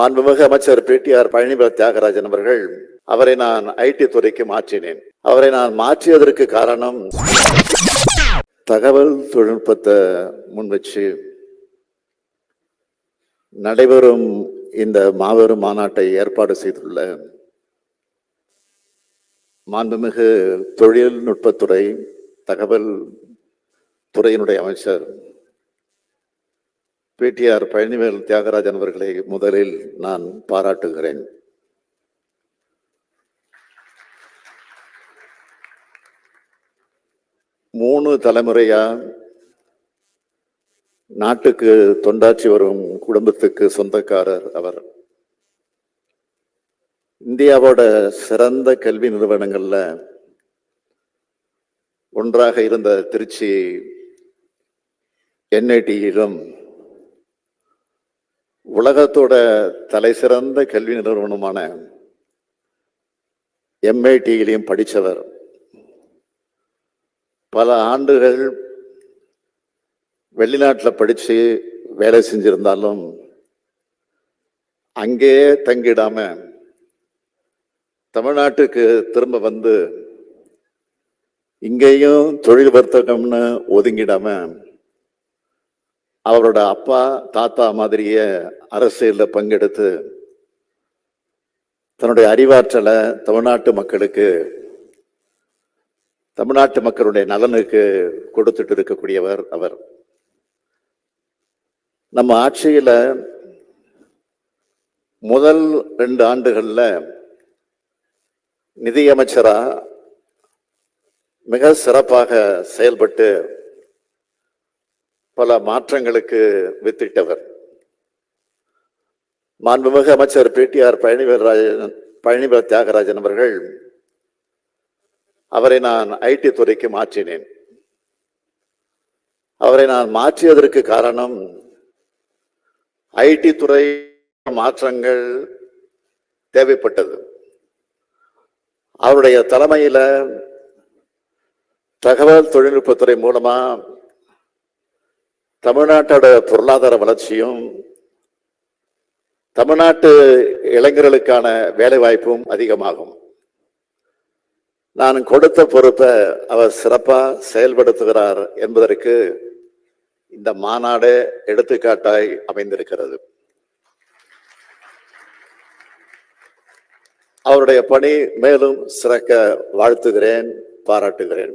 மாண்புமிகு அமைச்சர் பிடிஆர் பழனிவேல் தியாகராஜன் அவர்கள் அவரை நான் ஐடி துறைக்கு மாற்றினேன். அவரை நான் மாற்றியதற்கு காரணம் தகவல் தொழில்நுட்பத்தை முன் வச்சு நடைபெறும் இந்த மாபெரும் மாநாட்டை ஏற்பாடு செய்துள்ள மாண்புமிகு தொழில்நுட்பத்துறை தகவல் துறையினுடைய அமைச்சர் பிடிஆர் பழனிவேல் தியாகராஜன் அவர்களை முதலில் நான் பாராட்டுகிறேன். மூணு தலைமுறையா நாட்டுக்கு தொண்டாற்றி வரும் குடும்பத்துக்கு சொந்தக்காரர் அவர். இந்தியாவோட சிறந்த கல்வி நிறுவனங்களில் ஒன்றாக இருந்த திருச்சி என்ஐடியிலும் உலகத்தோட தலை சிறந்த கல்வி நிறுவனமான எம்ஐடியிலையும் படித்தவர் பல ஆண்டுகள் வெளிநாட்டில் படித்து வேலை செஞ்சிருந்தாலும் அங்கேயே தங்கிடாம தமிழ்நாட்டுக்கு திரும்ப வந்து இங்கேயும் தொழில் வர்த்தகம்னு ஒதுங்கிடாம அவரோட அப்பா தாத்தா மாதிரியே அரசியலில் பங்கெடுத்து தன்னுடைய அறிவாற்றலை தமிழ்நாட்டு மக்களுக்கு தமிழ்நாட்டு மக்களுடைய நலனுக்கு கொடுத்துட்டு இருக்கக்கூடியவர் அவர். நம்ம ஆட்சியில் முதல் ரெண்டு ஆண்டுகளில் நிதியமைச்சராக மிக சிறப்பாக செயல்பட்டு பல மாற்றங்களுக்கு வித்திட்டவர். மாண்புமிகு அமைச்சர் பிடிஆர் பழனிவேல் ராஜன் பழனிவேல் தியாகராஜன் அவர்கள் அவரை நான் ஐடி துறைக்கு மாற்றினேன். அவரை நான் மாற்றியதற்கு காரணம் ஐடி துறை மாற்றங்கள் தேவைப்பட்டது. அவருடைய தலைமையில் தகவல் தொழில்நுட்பத்துறை மூலமாக தமிழ்நாட்டோட பொருளாதார வளர்ச்சியும் தமிழ்நாட்டு இளைஞர்களுக்கான வேலைவாய்ப்பும் அதிகமாகும். நான் கொடுத்த பொறுப்பை அவர் சிறப்பாக செயல்படுத்துகிறார் என்பதற்கு இந்த மாநாடு எடுத்துக்காட்டாய் அமைந்திருக்கிறது. அவருடைய பணி மேலும் சிறக்க வாழ்த்துகிறேன் பாராட்டுகிறேன்.